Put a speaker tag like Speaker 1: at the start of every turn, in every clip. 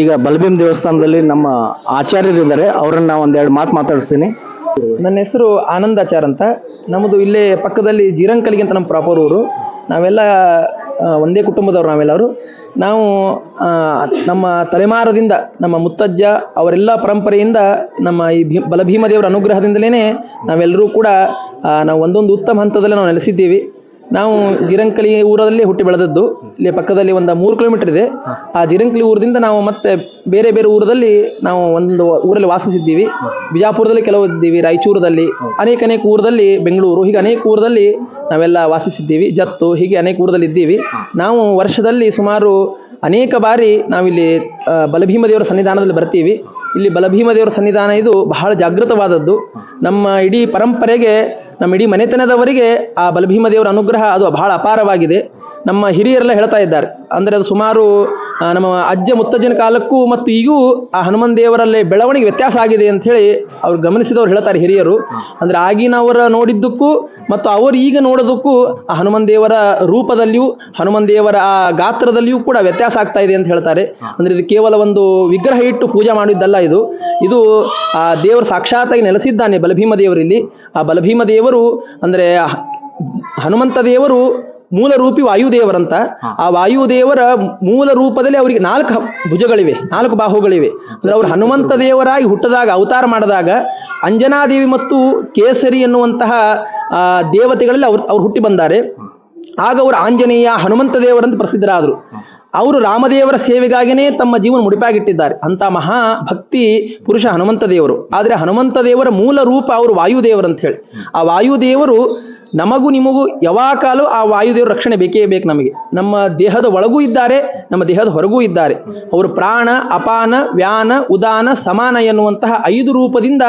Speaker 1: ಈಗ ಬಲಭೀಮ್ ದೇವಸ್ಥಾನದಲ್ಲಿ ನಮ್ಮ ಆಚಾರ್ಯರಿದ್ದಾರೆ. ಅವರನ್ನ ನಾವು ಒಂದೆರಡು ಮಾತು ಮಾತಾಡಿಸ್ತೀನಿ.
Speaker 2: ನನ್ನ ಹೆಸರು ಆನಂದಾಚಾರ್ ಅಂತ. ನಮ್ಮದು ಇಲ್ಲೇ ಪಕ್ಕದಲ್ಲಿ ಜೀರಂಕಲಿಗೆ ಅಂತ ನಮ್ಮ ಪ್ರಾಪರ್ ಊರು. ನಾವೆಲ್ಲ ಒಂದೇ ಕುಟುಂಬದವರು ನಾವೆಲ್ಲರೂ ನಾವು ನಮ್ಮ ತಲೆಮಾರದಿಂದ ನಮ್ಮ ಮುತ್ತಜ್ಜ, ಅವರೆಲ್ಲ ಪರಂಪರೆಯಿಂದ ನಮ್ಮ ಈ ಬಲಭೀಮ ದೇವರ ಅನುಗ್ರಹದಿಂದಲೇ ನಾವೆಲ್ಲರೂ ಕೂಡ ನಾವು ಒಂದೊಂದು ಉತ್ತಮ ಹಂತದಲ್ಲಿ ನಾವು ನೆಲೆಸಿದ್ದೀವಿ. ನಾವು ಜಿರಂಕಲಿ ಊರಲ್ಲಿ ಹುಟ್ಟಿ ಬೆಳೆದದ್ದು. ಇಲ್ಲಿ ಪಕ್ಕದಲ್ಲಿ ಒಂದು ಮೂರು ಕಿಲೋಮೀಟರ್ ಇದೆ. ಆ ಜಿರಂಕಲಿ ಊರದಿಂದ ನಾವು ಮತ್ತೆ ಬೇರೆ ಬೇರೆ ಊರದಲ್ಲಿ ನಾವು ಒಂದು ಊರಲ್ಲಿ ವಾಸಿಸಿದ್ದೀವಿ. ಬಿಜಾಪುರದಲ್ಲಿ ಕೆಲವು ಇದ್ದೀವಿ, ರಾಯಚೂರದಲ್ಲಿ, ಅನೇಕ ಅನೇಕ ಊರದಲ್ಲಿ ಬೆಂಗಳೂರು, ಹೀಗೆ ಅನೇಕ ಊರದಲ್ಲಿ ನಾವೆಲ್ಲ ವಾಸಿಸಿದ್ದೀವಿ. ಜತ್ತು, ಹೀಗೆ ಅನೇಕ ಊರದಲ್ಲಿ ಇದ್ದೀವಿ. ನಾವು ವರ್ಷದಲ್ಲಿ ಸುಮಾರು ಅನೇಕ ಬಾರಿ ನಾವಿಲ್ಲಿ ಬಲಭೀಮ ದೇವರ ಸನ್ನಿಧಾನದಲ್ಲಿ ಬರ್ತೀವಿ. ಇಲ್ಲಿ ಬಲಭೀಮ ದೇವರ ಸನ್ನಿಧಾನ ಇದು ಬಹಳ ಜಾಗೃತವಾದದ್ದು. ನಮ್ಮ ಇಡೀ ಪರಂಪರೆಗೆ ನಮ್ಮ ಇಡೀ ಮನೆತನದವರಿಗೆ ಆ ಬಲಭೀಮ ದೇವರ ಅನುಗ್ರಹ ಅದು ಬಹಳ ಅಪಾರವಾಗಿದೆ. ನಮ್ಮ ಹಿರಿಯರೆಲ್ಲ ಹೇಳ್ತಾ ಇದ್ದಾರೆ. ಅಂದರೆ ಅದು ಸುಮಾರು ನಮ್ಮ ಅಜ್ಜ ಮುತ್ತಜ್ಜನ ಕಾಲಕ್ಕೂ ಮತ್ತು ಈಗೂ ಆ ಹನುಮನ್ ದೇವರಲ್ಲಿ ಬೆಳವಣಿಗೆ ವ್ಯತ್ಯಾಸ ಆಗಿದೆ ಅಂತ ಹೇಳಿ ಅವ್ರು ಗಮನಿಸಿದವ್ರು ಹೇಳ್ತಾರೆ ಹಿರಿಯರು. ಅಂದ್ರೆ ಆಗಿನವರ ನೋಡಿದ್ದಕ್ಕೂ ಮತ್ತು ಅವರು ಈಗ ನೋಡೋದಕ್ಕೂ ಆ ಹನುಮನ್ ದೇವರ ರೂಪದಲ್ಲಿಯೂ, ಹನುಮನ್ ದೇವರ ಆ ಗಾತ್ರದಲ್ಲಿಯೂ ಕೂಡ ವ್ಯತ್ಯಾಸ ಆಗ್ತಾ ಇದೆ ಅಂತ ಹೇಳ್ತಾರೆ. ಅಂದರೆ ಇದು ಕೇವಲ ಒಂದು ವಿಗ್ರಹ ಇಟ್ಟು ಪೂಜೆ ಮಾಡಿದ್ದಲ್ಲ ಇದು. ಇದು ಆ ದೇವರು ಸಾಕ್ಷಾತ್ತಾಗಿ ನೆಲೆಸಿದ್ದಾನೆ ಬಲಭೀಮ ದೇವರಲ್ಲಿ. ಆ ಬಲಭೀಮ ದೇವರು, ಅಂದರೆ ಹನುಮಂತ ದೇವರು ಮೂಲ ರೂಪಿ ವಾಯುದೇವರಂತ ಆ ವಾಯುದೇವರ ಮೂಲ ರೂಪದಲ್ಲಿ ಅವರಿಗೆ ನಾಲ್ಕು ಭುಜಗಳಿವೆ ನಾಲ್ಕು ಬಾಹುಗಳಿವೆ. ಅಂದ್ರೆ ಅವರು ಹನುಮಂತ ದೇವರಾಗಿ ಹುಟ್ಟದಾಗ ಅವತಾರ ಮಾಡಿದಾಗ ಅಂಜನಾದೇವಿ ಮತ್ತು ಕೇಸರಿ ಎನ್ನುವಂತಹ ಆ, ದೇವತೆಗಳಲ್ಲಿ ಅವ್ರು ಅವ್ರು ಹುಟ್ಟಿ ಬಂದಾರೆ. ಆಗ ಅವರು ಆಂಜನೇಯ ಹನುಮಂತ ದೇವರಂತ ಪ್ರಸಿದ್ಧರಾದರು. ಅವರು ರಾಮದೇವರ ಸೇವೆಗಾಗಿನೇ ತಮ್ಮ ಜೀವನ ಮುಡಿಪಾಗಿಟ್ಟಿದ್ದಾರೆ. ಅಂತ ಮಹಾ ಭಕ್ತಿ ಪುರುಷ ಹನುಮಂತ ದೇವರು. ಆದರೆ ಹನುಮಂತ ದೇವರ ಮೂಲ ರೂಪ ಅವರು ವಾಯುದೇವರು ಅಂತ ಹೇಳಿ. ಆ ವಾಯುದೇವರು ನಮಗೂ ನಿಮಗೂ ಯಾವಾಗ ಕಾಲ ಆ ವಾಯುದೇವರ ರಕ್ಷಣೆ ಬೇಕೇ ಬೇಕು ನಮಗೆ. ನಮ್ಮ ದೇಹದ ಒಳಗೂ ಇದ್ದಾರೆ, ನಮ್ಮ ದೇಹದ ಹೊರಗೂ ಇದ್ದಾರೆ. ಅವರು ಪ್ರಾಣ, ಅಪಾನ, ವ್ಯಾನ, ಉದಾನ, ಸಮಾನ ಎನ್ನುವಂತಹ ಐದು ರೂಪದಿಂದ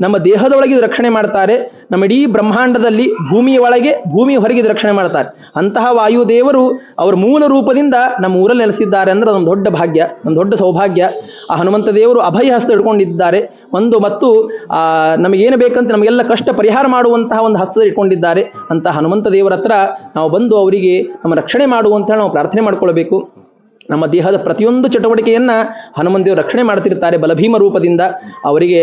Speaker 2: ನಮ್ಮ ದೇಹದೊಳಗೆ ರಕ್ಷಣೆ ಮಾಡ್ತಾರೆ. ನಮ್ಮ ಇಡೀ ಬ್ರಹ್ಮಾಂಡದಲ್ಲಿ ಭೂಮಿಯ ಒಳಗೆ ಭೂಮಿಯ ಹೊರಗೆ ಇದು ರಕ್ಷಣೆ ಮಾಡ್ತಾರೆ. ಅಂತಹ ವಾಯುದೇವರು ಅವರ ಮೂಲ ರೂಪದಿಂದ ನಮ್ಮ ಊರಲ್ಲಿ ನೆಲೆಸಿದ್ದಾರೆ ಅಂದ್ರೆ ಅದೊಂದು ದೊಡ್ಡ ಭಾಗ್ಯ, ಒಂದು ದೊಡ್ಡ ಸೌಭಾಗ್ಯ. ಆ ಹನುಮಂತ ದೇವರು ಅಭಯ ಹಸ್ತ ಇಟ್ಕೊಂಡಿದ್ದಾರೆ. ಒಂದು ಮತ್ತು, ಆ, ನಮಗೇನು ಬೇಕಂತ ನಮಗೆಲ್ಲ ಕಷ್ಟ ಪರಿಹಾರ ಮಾಡುವಂತಹ ಒಂದು ಹಸ್ತ ಇಟ್ಕೊಂಡಿದ್ದಾರೆ. ಅಂತ ಹನುಮಂತ ದೇವರ ಹತ್ರ ನಾವು ಬಂದು ಅವರಿಗೆ ನಮ್ಮ ರಕ್ಷಣೆ ಮಾಡುವಂತ ನಾವು ಪ್ರಾರ್ಥನೆ ಮಾಡ್ಕೊಳ್ಬೇಕು. ನಮ್ಮ ದೇಹದ ಪ್ರತಿಯೊಂದು ಚಟುವಟಿಕೆಯನ್ನ ಹನುಮಂತೇವರು ರಕ್ಷಣೆ ಮಾಡ್ತಿರ್ತಾರೆ ಬಲಭೀಮ ರೂಪದಿಂದ. ಅವರಿಗೆ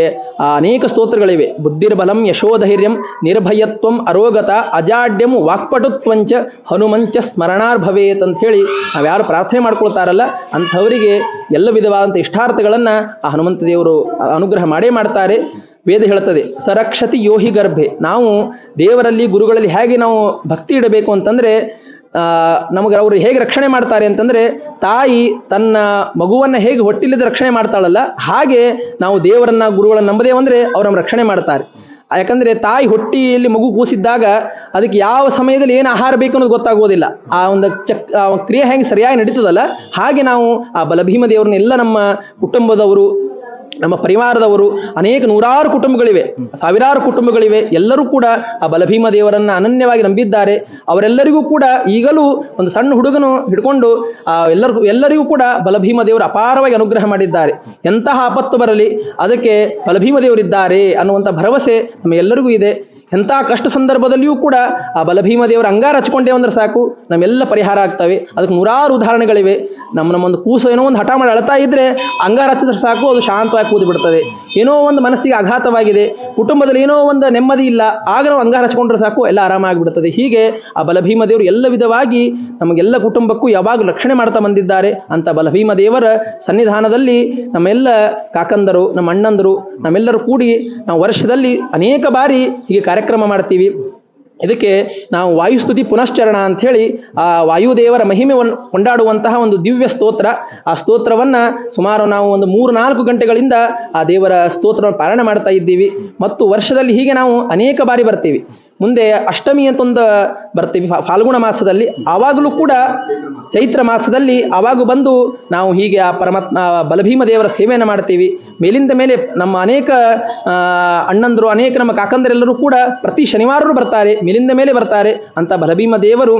Speaker 2: ಅನೇಕ ಸ್ತೋತ್ರಗಳಿವೆ. ಬುದ್ಧಿರ್ಬಲಂ ಯಶೋಧೈರ್ಯಂ ನಿರ್ಭಯತ್ವಂ ಅರೋಗತ ಅಜಾಡ್ಯಂ ವಾಕ್ಪಟುತ್ವಂಚ ಹನುಮಂಚ ಸ್ಮರಣಾರ್ಭವೇತ್ ಅಂತ ಹೇಳಿ ನಾವ್ಯಾರು ಪ್ರಾರ್ಥನೆ ಮಾಡ್ಕೊಳ್ತಾರಲ್ಲ, ಅಂಥವರಿಗೆ ಎಲ್ಲ ವಿಧವಾದಂಥ ಇಷ್ಟಾರ್ಥಗಳನ್ನ ಆ ಹನುಮಂತ ದೇವರು ಅನುಗ್ರಹ ಮಾಡೇ ಮಾಡ್ತಾರೆ. ವೇದ ಹೇಳುತ್ತದೆ ಸರಕ್ಷತಿ ಯೋಹಿ ಗರ್ಭೆ. ನಾವು ದೇವರಲ್ಲಿ, ಗುರುಗಳಲ್ಲಿ ಹೇಗೆ ನಾವು ಭಕ್ತಿ ಇಡಬೇಕು ಅಂತಂದ್ರೆ ನಮಗೆ ಅವರು ಹೇಗೆ ರಕ್ಷಣೆ ಮಾಡ್ತಾರೆ ಅಂತಂದ್ರೆ ತಾಯಿ ತನ್ನ ಮಗುವನ್ನ ಹೇಗೆ ಹೊಟ್ಟಿಲ್ಲದ ರಕ್ಷಣೆ ಮಾಡ್ತಾಳಲ್ಲ, ಹಾಗೆ ನಾವು ದೇವರನ್ನ, ಗುರುಗಳನ್ನ ನಂಬದೇವು ಅಂದ್ರೆ ಅವ್ರು ನಮ್ಮ ರಕ್ಷಣೆ ಮಾಡ್ತಾರೆ. ಯಾಕಂದ್ರೆ ತಾಯಿ ಹೊಟ್ಟಿಯಲ್ಲಿ ಮಗು ಕೂಸಿದ್ದಾಗ ಅದಕ್ಕೆ ಯಾವ ಸಮಯದಲ್ಲಿ ಏನು ಆಹಾರ ಬೇಕು ಅನ್ನೋದು ಗೊತ್ತಾಗೋದಿಲ್ಲ. ಆ ಒಂದು ಚಕ್ ಕ್ರಿಯೆ ಹೆಂಗೆ ಸರಿಯಾಗಿ ನಡೀತದಲ್ಲ, ಹಾಗೆ ನಾವು ಆ ಬಲಭೀಮ ದೇವರನ್ನೆಲ್ಲ ನಮ್ಮ ಕುಟುಂಬದವರು ನಮ್ಮ ಪರಿವಾರದವರು ಅನೇಕ ನೂರಾರು ಕುಟುಂಬಗಳಿವೆ, ಸಾವಿರಾರು ಕುಟುಂಬಗಳಿವೆ. ಎಲ್ಲರೂ ಕೂಡ ಆ ಬಲಭೀಮ ದೇವರನ್ನ ಅನನ್ಯವಾಗಿ ನಂಬಿದ್ದಾರೆ. ಅವರೆಲ್ಲರಿಗೂ ಕೂಡ ಈಗಲೂ ಒಂದು ಸಣ್ಣ ಹುಡುಗನು ಹಿಡ್ಕೊಂಡು, ಆ, ಎಲ್ಲರಿಗೂ ಎಲ್ಲರಿಗೂ ಕೂಡ ಬಲಭೀಮ ದೇವರು ಅಪಾರವಾಗಿ ಅನುಗ್ರಹ ಮಾಡಿದ್ದಾರೆ. ಎಂತಹ ಆಪತ್ತು ಬರಲಿ, ಅದಕ್ಕೆ ಬಲಭೀಮ ದೇವರಿದ್ದಾರೆ ಅನ್ನುವಂಥ ಭರವಸೆ ನಮ್ಮ ನಮಗೆಲ್ಲರಿಗೂ ಇದೆ. ಎಂತಹ ಕಷ್ಟ ಸಂದರ್ಭದಲ್ಲಿಯೂ ಕೂಡ ಆ ಬಲಭೀಮ ದೇವರ ಅಂಗಾರ ಹಚ್ಕೊಂಡೇವು ಅಂದ್ರೆ ಸಾಕು. ನಮ್ಮೆಲ್ಲ ಪರಿಹಾರ ಆಗ್ತವೆ. ಅದಕ್ಕೆ ನೂರಾರು ಉದಾಹರಣೆಗಳಿವೆ. ನಮ್ಮ ನಮ್ಮೊಂದು ಕೂಸು ಏನೋ ಒಂದು ಹಠ ಮಾಡಿ ಅಳ್ತಾ ಇದ್ದರೆ ಅಂಗಾರ ಹಚ್ಚಿದ್ರೆ ಸಾಕು, ಅದು ಶಾಂತವಾಗಿ ಕೂದು ಬಿಡ್ತದೆ ಏನೋ ಒಂದು ಮನಸ್ಸಿಗೆ ಆಘಾತವಾಗಿದೆ. ಕುಟುಂಬದಲ್ಲಿ ಏನೋ ಒಂದು ನೆಮ್ಮದಿ ಇಲ್ಲ. ಆಗ ನಾವು ಅಂಗಾರ ಹಚ್ಕೊಂಡ್ರೆ ಸಾಕು, ಎಲ್ಲ ಆರಾಮಾಗಿಬಿಡ್ತದೆ ಹೀಗೆ ಆ ಬಲಭೀಮ ದೇವರು ಎಲ್ಲ ವಿಧವಾಗಿ ನಮಗೆಲ್ಲ ಕುಟುಂಬಕ್ಕೂ ಯಾವಾಗಲೂ ರಕ್ಷಣೆ ಮಾಡ್ತಾ ಬಂದಿದ್ದಾರೆ ಅಂತ ಬಲಭೀಮ ದೇವರ ಸನ್ನಿಧಾನದಲ್ಲಿ ನಮ್ಮೆಲ್ಲ ಕಾಕಂದರು, ನಮ್ಮ ಅಣ್ಣಂದರು, ನಮ್ಮೆಲ್ಲರೂ ಕೂಡಿ ನಾವು ವರ್ಷದಲ್ಲಿ ಅನೇಕ ಬಾರಿ ಹೀಗೆ ಕಾರ್ಯಕ್ರಮ ಮಾಡ್ತೀವಿ. ಇದಕ್ಕೆ ನಾವು ವಾಯುಸ್ತುತಿ ಪುನಶ್ಚರಣ ಅಂಥೇಳಿ ಆ ವಾಯುದೇವರ ಮಹಿಮೆವನ್ನು ಕೊಂಡಾಡುವಂತಹ ಒಂದು ದಿವ್ಯ ಸ್ತೋತ್ರ. ಆ ಸ್ತೋತ್ರವನ್ನು ಸುಮಾರು ನಾವು ಒಂದು ಮೂರು ನಾಲ್ಕು ಗಂಟೆಗಳಿಂದ ಆ ದೇವರ ಸ್ತೋತ್ರವನ್ನು ಪಾರಾಯಣ ಮಾಡ್ತಾ ಇದ್ದೀವಿ. ಮತ್ತು ವರ್ಷದಲ್ಲಿ ಹೀಗೆ ನಾವು ಅನೇಕ ಬಾರಿ ಬರ್ತೀವಿ. ಮುಂದೆ ಅಷ್ಟಮಿ ಅಂತ ಒಂದು ಬರ್ತೀವಿ ಫಾಲ್ಗುಣ ಮಾಸದಲ್ಲಿ. ಆವಾಗಲೂ ಕೂಡ ಚೈತ್ರ ಮಾಸದಲ್ಲಿ ಆವಾಗ ಬಂದು ನಾವು ಹೀಗೆ ಆ ಪರಮಾತ್ಮ ಬಲಭೀಮ ದೇವರ ಸೇವೆಯನ್ನು ಮಾಡ್ತೀವಿ. ಮೇಲಿಂದ ಮೇಲೆ ನಮ್ಮ ಅನೇಕ ಅಣ್ಣಂದರು, ಅನೇಕ ನಮ್ಮ ಕಾಕಂದರೆಲ್ಲರೂ ಕೂಡ ಪ್ರತಿ ಶನಿವಾರರು ಬರ್ತಾರೆ, ಮೇಲಿಂದ ಮೇಲೆ ಬರ್ತಾರೆ. ಅಂತ ಬಲಭೀಮ ದೇವರು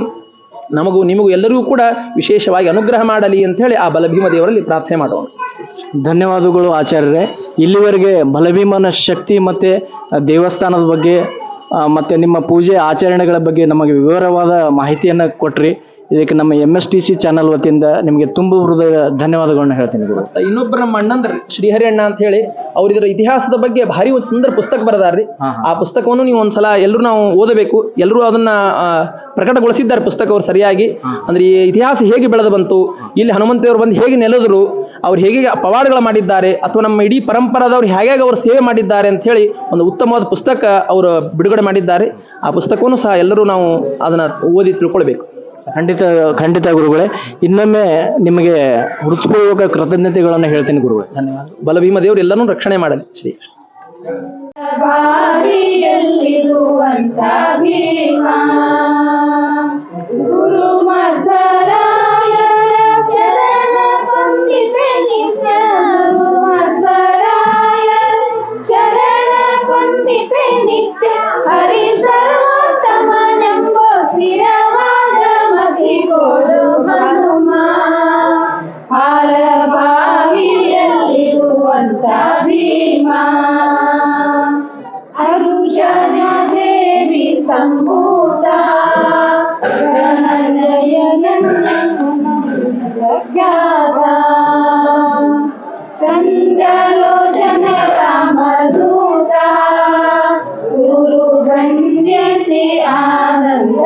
Speaker 2: ನಮಗೂ, ನಿಮಗೂ ಎಲ್ಲರಿಗೂ ಕೂಡ ವಿಶೇಷವಾಗಿ ಅನುಗ್ರಹ ಮಾಡಲಿ ಅಂತ ಹೇಳಿ ಆ ಬಲಭೀಮ ದೇವರಲ್ಲಿ ಪ್ರಾರ್ಥನೆ ಮಾಡೋಣ.
Speaker 1: ಧನ್ಯವಾದಗಳು ಆಚಾರ್ಯರೇ. ಇಲ್ಲಿವರೆಗೆ ಬಲಭೀಮನ ಶಕ್ತಿ ಮತ್ತು ದೇವಸ್ಥಾನದ ಬಗ್ಗೆ ಮತ್ತೆ ನಿಮ್ಮ ಪೂಜೆ ಆಚರಣೆಗಳ ಬಗ್ಗೆ ನಮಗೆ ವಿವರವಾದ ಮಾಹಿತಿಯನ್ನು ಕೊಟ್ರಿ. ಇದಕ್ಕೆ ನಮ್ಮ M S T C channel ವತಿಯಿಂದ ನಿಮಗೆ ತುಂಬ ಹೃದಯ ಧನ್ಯವಾದಗಳನ್ನ ಹೇಳ್ತೀನಿ ಗುರು.
Speaker 2: ಇನ್ನೊಬ್ಬರ ನಮ್ಮ ಅಣ್ಣಂದ್ರಿ ಶ್ರೀಹರಿ ಅಣ್ಣ ಅಂತ ಹೇಳಿ ಅವ್ರ ಇದರ ಇತಿಹಾಸದ ಬಗ್ಗೆ ಭಾರಿ ಒಂದು ಸುಂದರ ಪುಸ್ತಕ ಬರೆದಾರ್ರಿ. ಆ ಪುಸ್ತಕವನ್ನು ನೀವು ಒಂದ್ಸಲ ಎಲ್ಲರೂ ನಾವು ಓದಬೇಕು ಎಲ್ಲರೂ ಅದನ್ನ ಪ್ರಕಟಗೊಳಿಸಿದ್ದಾರೆ ಪುಸ್ತಕ ಅವ್ರು ಸರಿಯಾಗಿ ಅಂದ್ರೆ ಈ ಇತಿಹಾಸ ಹೇಗೆ ಬೆಳೆದು ಬಂತು ಇಲ್ಲಿ ಹನುಮಂತೇವರು ಬಂದು ಹೇಗೆ ನೆಲೆದರು ಅವ್ರು ಹೇಗೆ ಪವಾಡಗಳ ಮಾಡಿದ್ದಾರೆ ಅಥವಾ ನಮ್ಮ ಇಡೀ ಪರಂಪರಾದವ್ರು ಹೇಗೆ ಅವರು ಸೇವೆ ಮಾಡಿದ್ದಾರೆ ಅಂತ ಹೇಳಿ ಒಂದು ಉತ್ತಮವಾದ ಪುಸ್ತಕ ಅವರು ಬಿಡುಗಡೆ ಮಾಡಿದ್ದಾರೆ. ಆ ಪುಸ್ತಕವನ್ನು ಸಹ ಎಲ್ಲರೂ ನಾವು ಅದನ್ನ ಓದಿ ತಿಳ್ಕೊಳ್ಬೇಕು.
Speaker 1: ಖಂಡಿತ ಖಂಡಿತ ಗುರುಗಳೇ. ಇನ್ನೊಮ್ಮೆ ನಿಮಗೆ ಹೃತ್ಪೂರ್ವಕ ಕೃತಜ್ಞತೆಗಳನ್ನು ಹೇಳ್ತೀನಿ ಗುರುಗಳೇ.
Speaker 2: ಧನ್ಯವಾದ. ಬಲಭೀಮ ದೇವರು ಎಲ್ಲರೂ ರಕ್ಷಣೆ ಮಾಡಲಿ. ಶ್ರೀ
Speaker 3: ಗುರು
Speaker 4: ञसे आनन्दकिशा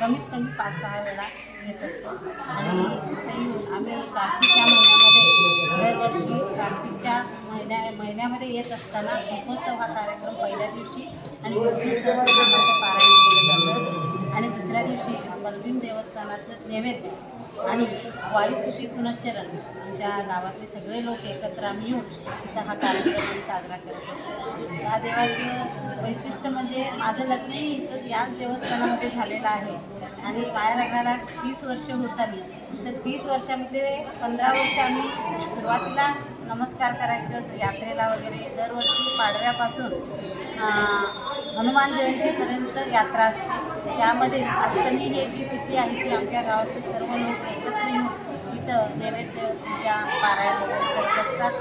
Speaker 4: कमीत कमी पाच सहा वेळा येत असतो. आणि येऊन आम्ही कार्तिकच्या महिन्यामध्ये दरवर्षी कार्तिकच्या महिन्या महिन्यामध्ये येत असताना दीपोत्सव हा कार्यक्रम पहिल्या दिवशी आणि विष्णू सहस्रनामाचं पारायण केलं जातं. आणि दुसऱ्या दिवशी बलबीम देवस्थानाचं नैवेद्य आणि वायुस्तुती पुनश्चरण आमच्या गावातले सगळे लोक एकत्र आम्ही येऊन तिथं हा कार्यक्रम साजरा करत असतो. या देवाचं वैशिष्ट्य म्हणजे माझं लग्नही इथं याच देवस्थानामध्ये झालेलं आहे. आणि पाया लग्नाला तीस वर्ष होत आली तर तीस वर्षामध्ये पंधरा वर्ष आम्ही सुरुवातीला नमस्कार करायचं यात्रेला वगैरे. दरवर्षी पाडव्यापासून हनुमान जयंतीपर्यंत यात्रा असते. त्यामध्ये अष्टमी हे जी तिथी आहे ती आमच्या गावातले सर्व लोक एकत्र येऊन इथं नैवेद्य पूजा पारायण वगैरे करत असतात.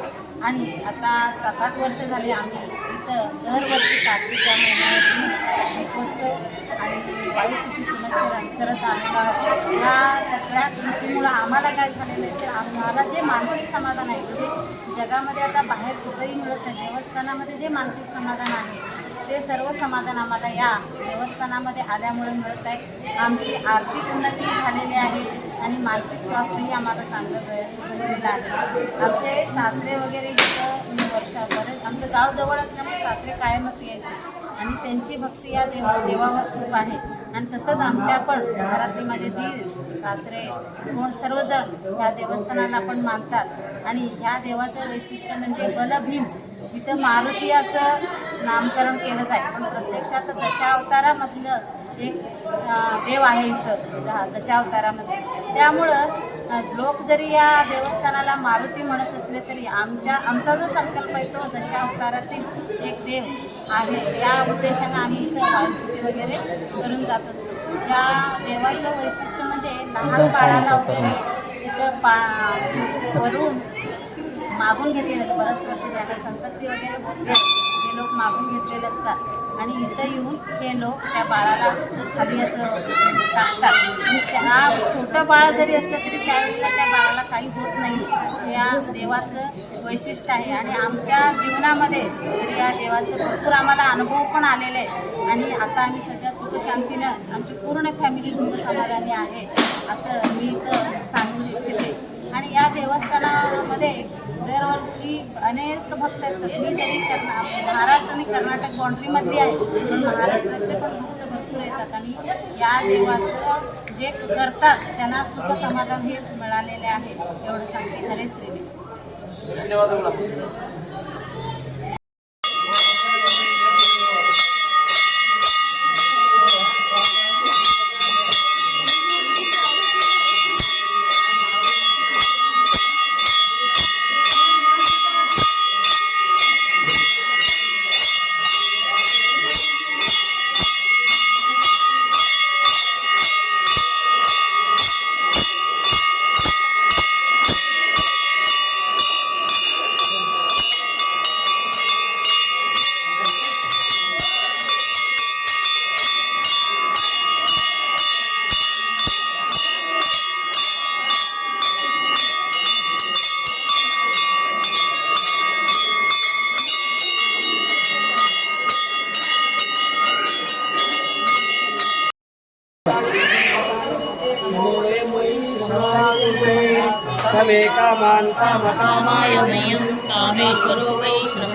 Speaker 4: आणि आता सात आठ वर्ष झाली आम्ही इथं दरवर्षी कार्तिकच्या महिन्यामध्ये दीपोत्सव आणि वायुस्थिती पुनश्चरण करत आलेलो आहोत. या सगळ्या कृतीमुळं आम्हाला काय झालेलं आहे तर आम्हाला जे मानसिक समाधान आहे म्हणजे जगामध्ये आता बाहेर कुठंही मिळत नाही देवस्थानामध्ये जे मानसिक समाधान आहे ते सर्व समाधान आम्हाला या देवस्थानामध्ये आल्यामुळे मिळत आहे. आमची आर्थिक उन्नती झालेली आहे आणि मानसिक स्वास्थ्यही आम्हाला चांगलं मिळेल आहे. आमचे सासरे वगैरे इथं वर्षापर्यंत आमचं गाव जवळ असल्यामुळे सासरे कायमच यायचे. आणि त्यांची भक्ती या देव देवावर खूप आहे. आणि तसंच आमच्या पण घरातली माझे दीर सासरे कोण सर्वजण ह्या देवस्थानाला पण मानतात. आणि ह्या देवाचं वैशिष्ट्य म्हणजे बलभीम. इथं मारुती असं नामकरण केलं जाईल पण प्रत्यक्षात दशावतारामधलं एक देव आहे इथं. दशावतारामध्ये त्यामुळं लोक जरी या देवस्थानाला मारुती म्हणत असले तरी आमच्या आमचा जो संकल्प आहे तो दशावतारातील एक देव आहे. या उद्देशानं आम्ही इथं वायुस्तुती वगैरे करून जात असतो. या देवाचं वैशिष्ट्य म्हणजे लहान बाळाला वगैरे सगळं पा भरून मागून घेतलेलं परत वर्ष झालं संपत्ती वगैरे लोक मागून घेतलेले असतात. आणि इथं येऊन हे लोक त्या बाळाला खाली असं टाकतात. म्हणजे हा छोटं बाळ जरी असलं तरी त्यावेळेला त्या बाळाला काही होत नाही. या देवाचं वैशिष्ट्य आहे. आणि आमच्या जीवनामध्ये तरी या देवाचं भरपूर आम्हाला अनुभव पण आलेले आहे. आणि आता आम्ही सध्या सुखशांतीनं आमची पूर्ण फॅमिली हिंदू समाधानी आहे असं मी इथं सांगू इच्छिते. आणि या देवस्थानामध्ये दरवर्षी अनेक भक्त असतात. मी तरी कर्ना महाराष्ट्र आणि कर्नाटक बाउंड्रीमध्ये आहे. पण महाराष्ट्रातले पण भक्त भरपूर येतात आणि या देवाचं जे करतात त्यांना सुख समाधान हे मिळालेले आहे एवढं सांगते हरे श्री
Speaker 5: धन्यवाद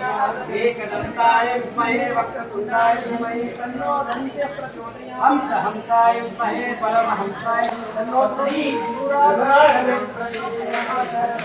Speaker 5: एकदन्ताय विद्महे वक्रतुण्डाय धीमहि तन्नो दन्त्य प्रचोदयात्। हंस हंसाय विद्महे परमहंसाय। तन्नो श्री गुरुराघवे प्रचोदयात्।